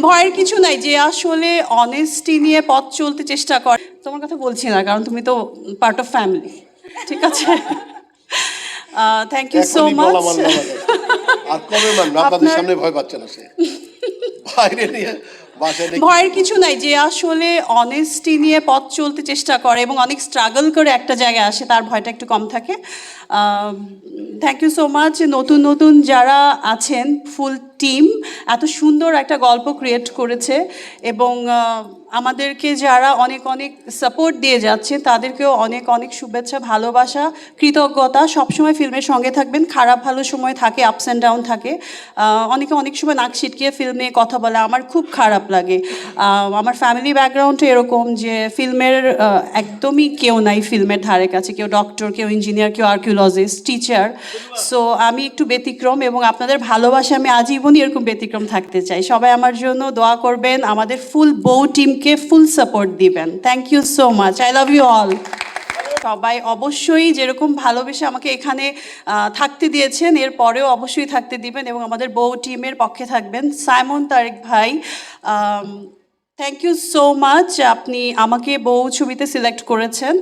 ভয়ের কিছু নাই যে আসলে অনেস্টি নিয়ে পথ চলতে চেষ্টা কর। তোমার কথা বলছি না কারণ তুমি তো পার্ট অফ ফ্যামিলি ঠিক আছে? থ্যাংক ইউ সো মাচ গলা মারলো আমাকে। আর কবে মানবে আপনাদের সামনে ভয় পাচ্ছে না সে। বাইরে নিয়ে ভয়ের কিছু নাই যে আসলে অনেস্টি নিয়ে পথ চলতে চেষ্টা করে এবং অনেক স্ট্রাগল করে একটা জায়গায় আসে তার ভয়টা একটু কম থাকে। থ্যাংক ইউ সো মাচ নতুন নতুন যারা আছেন ফুল টিম এত সুন্দর একটা গল্প ক্রিয়েট করেছে এবং আমাদেরকে যারা অনেক অনেক সাপোর্ট দিয়ে যাচ্ছে, তাদেরকেও অনেক অনেক শুভেচ্ছা, ভালোবাসা, কৃতজ্ঞতা। সবসময় ফিল্মের সঙ্গে থাকবেন, খারাপ ভালো সময় থাকে আপস অ্যান্ড ডাউন থাকে। অনেকে অনেক সময় নাক ছিটকিয়ে ফিল্মে কথা বলে, আমার খুব খারাপ লাগে। আমার ফ্যামিলি ব্যাকগ্রাউন্ডে এরকম যে ফিল্মের একদমই কেউ নাই ফিল্মের ধারে কাছে, কেউ ডক্টর কেউ ইঞ্জিনিয়ার কেউ আর্কিওলজিস্ট টিচার সো আমি একটু ব্যতিক্রম এবং আপনাদের ভালোবাসা আমি আজীবনই এরকম ব্যতিক্রম থাকতে চাই। সবাই আমার জন্য দোয়া করবেন, আমাদের ফুল বউ টিমকে ফুল সাপোর্ট দিবেন। Thank you so much I love you all সবাই অবশ্যই যেরকম ভালোবেসে আমাকে এখানে থাকতে দিয়েছেন, এর পরেও অবশ্যই থাকতে দিবেন এবং আমাদের বউ টিমের পক্ষে থাকবেন। সাইমন তারেক ভাই থ্যাংক ইউ সো মাচ আপনি আমাকে বউ ছবিতে সিলেক্ট করেছেন।